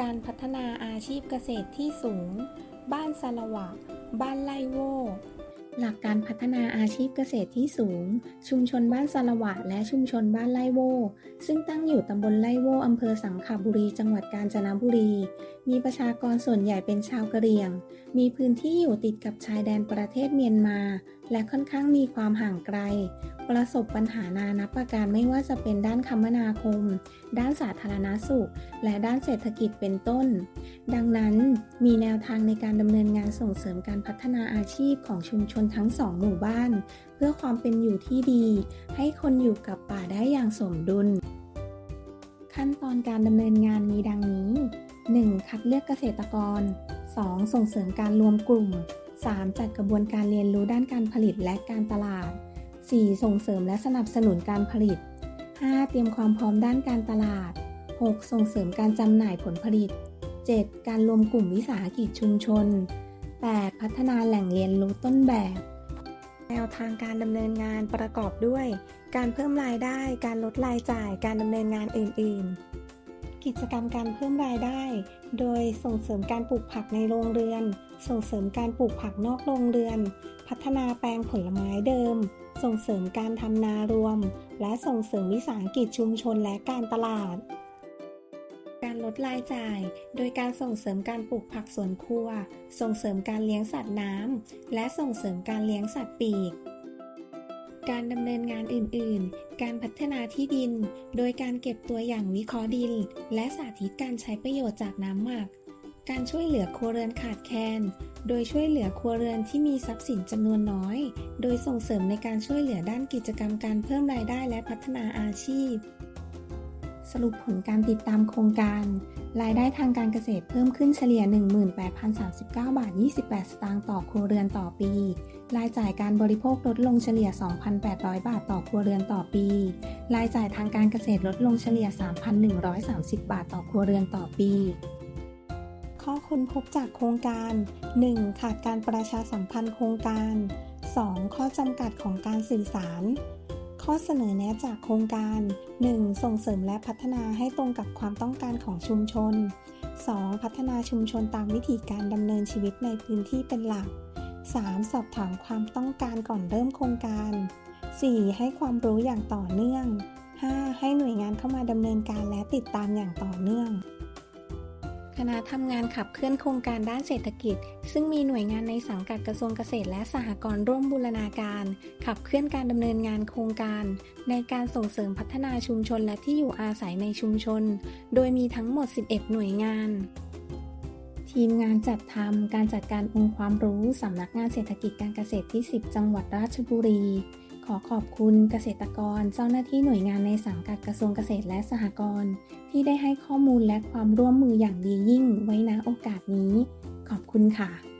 การพัฒนาอาชีพเกษตรที่สูง บ้านสลวะ บ้านไล่โว หลักการพัฒนาอาชีพเกษตรที่สูง ชุมชนบ้านสละวะและชุมชนบ้านไล่โว ซึ่งตั้งอยู่ตำบลไล่โวอำเภอสังขบุรี จังหวัดกาญจนบุรี มีประชากรส่วนใหญ่เป็นชาวกะเหรี่ยง มีพื้นที่อยู่ติดกับชายแดนประเทศเมียนมา และค่อนข้างมีความห่างไกล ประสบปัญหานานับประการไม่ว่าจะเป็นด้านคมนาคม ด้านสาธารณสุข และด้านเศรษฐกิจเป็นต้น ดังนั้นมีแนวทางในการดำเนินงานส่งเสริมการพัฒนาอาชีพของชุมชนทั้งสองหมู่บ้าน เพื่อความเป็นอยู่ที่ดี ให้คนอยู่กับป่าได้อย่างสมดุล ขั้นตอนการดำเนินงานมีดังนี้ 1. คัดเลือกเกษตรกร 2. ส่งเสริมการรวมกลุ่ม 3. จัดกระบวนการเรียนรู้ด้านการผลิตและการตลาด 4. ส่งเสริมและสนับสนุนการผลิต 5. เตรียมความพร้อมด้านการตลาด 6. ส่งเสริมการจำหน่ายผลผลิต 7. การรวมกลุ่มวิสาหกิจชุมชน 8. พัฒนาแหล่งเรียนรู้ต้นแบบ แนวทางการดำเนินงานประกอบด้วย การเพิ่มรายได้ การลดรายจ่าย การดำเนินงานอื่น ๆ กิจกรรมการเพิ่มรายได้ โดยส่งเสริมการปลูกผักในโรงเรือน ส่งเสริมการปลูกผักนอกโรงเรือน พัฒนาแปลงผลไม้เดิม ส่งเสริมการทำนารวม และส่งเสริมวิสาหกิจชุมชนและการตลาด การลดรายจ่าย โดยการส่งเสริมการปลูกผักสวนครัว ส่งเสริมการเลี้ยงสัตว์น้ำ และส่งเสริมการเลี้ยงสัตว์ปีก การดำเนินงานอื่น ๆ การพัฒนาที่ดิน โดยการเก็บตัวอย่างวิเคราะห์ดิน และสาธิตการใช้ประโยชน์จากน้ำหมัก การช่วยเหลือครัวเรือนขาดแคลน โดยช่วยเหลือครัวเรือนที่มีทรัพย์สินจำนวนน้อย โดยส่งเสริมในการช่วยเหลือด้านกิจกรรมการเพิ่มรายได้และพัฒนาอาชีพ สรุปผลการติดตามโครงการ รายได้ทางการเกษตรเพิ่มขึ้นเฉลี่ย 18,039 บาท 28 สตางค์ต่อครัวเรือนต่อปี รายจ่ายการบริโภคลดลงเฉลี่ย 2,800 บาทต่อครัวเรือนต่อปี รายจ่ายทางการเกษตรลดลงเฉลี่ย 3,130 บาทต่อครัวเรือนต่อปี ข้อค้นพบจากโครงการ 1. ขาดการประชาสัมพันธ์โครงการ 2. ข้อจำกัดของการสื่อสาร ข้อเสนอแนะจากโครงการ 1. ส่งเสริมและพัฒนาให้ตรงกับความต้องการของชุมชน 2. พัฒนาชุมชนตามวิถีการดำเนินชีวิตในพื้นที่เป็นหลัก 3. สอบถามความต้องการก่อนเริ่มโครงการ 4. ให้ความรู้อย่างต่อเนื่อง 5. ให้หน่วยงานเข้ามาดำเนินการและติดตามอย่างต่อเนื่อง คณะทำงานขับเคลื่อนโครงการด้านเศรษฐกิจ ซึ่งมีหน่วยงานในสังกัดกระทรวงเกษตรและสหกรณ์ร่วมบูรณาการ ขับเคลื่อนการดำเนินงานโครงการ ในการส่งเสริมพัฒนาชุมชนและที่อยู่อาศัยในชุมชน โดยมีทั้งหมด 11 หน่วยงานทีมงานจัดทำการจัดการองค์ความรู้สำนักงานเศรษฐกิจการเกษตรที่ 10 จังหวัดราชบุรี ขอขอบคุณเกษตรกรเจ้าหน้าที่หน่วยงานในสังกัดกระทรวงเกษตรและสหกรณ์ที่ได้ให้ข้อมูลและความร่วมมืออย่างดียิ่งไว้ณโอกาสนี้ ขอบคุณค่ะ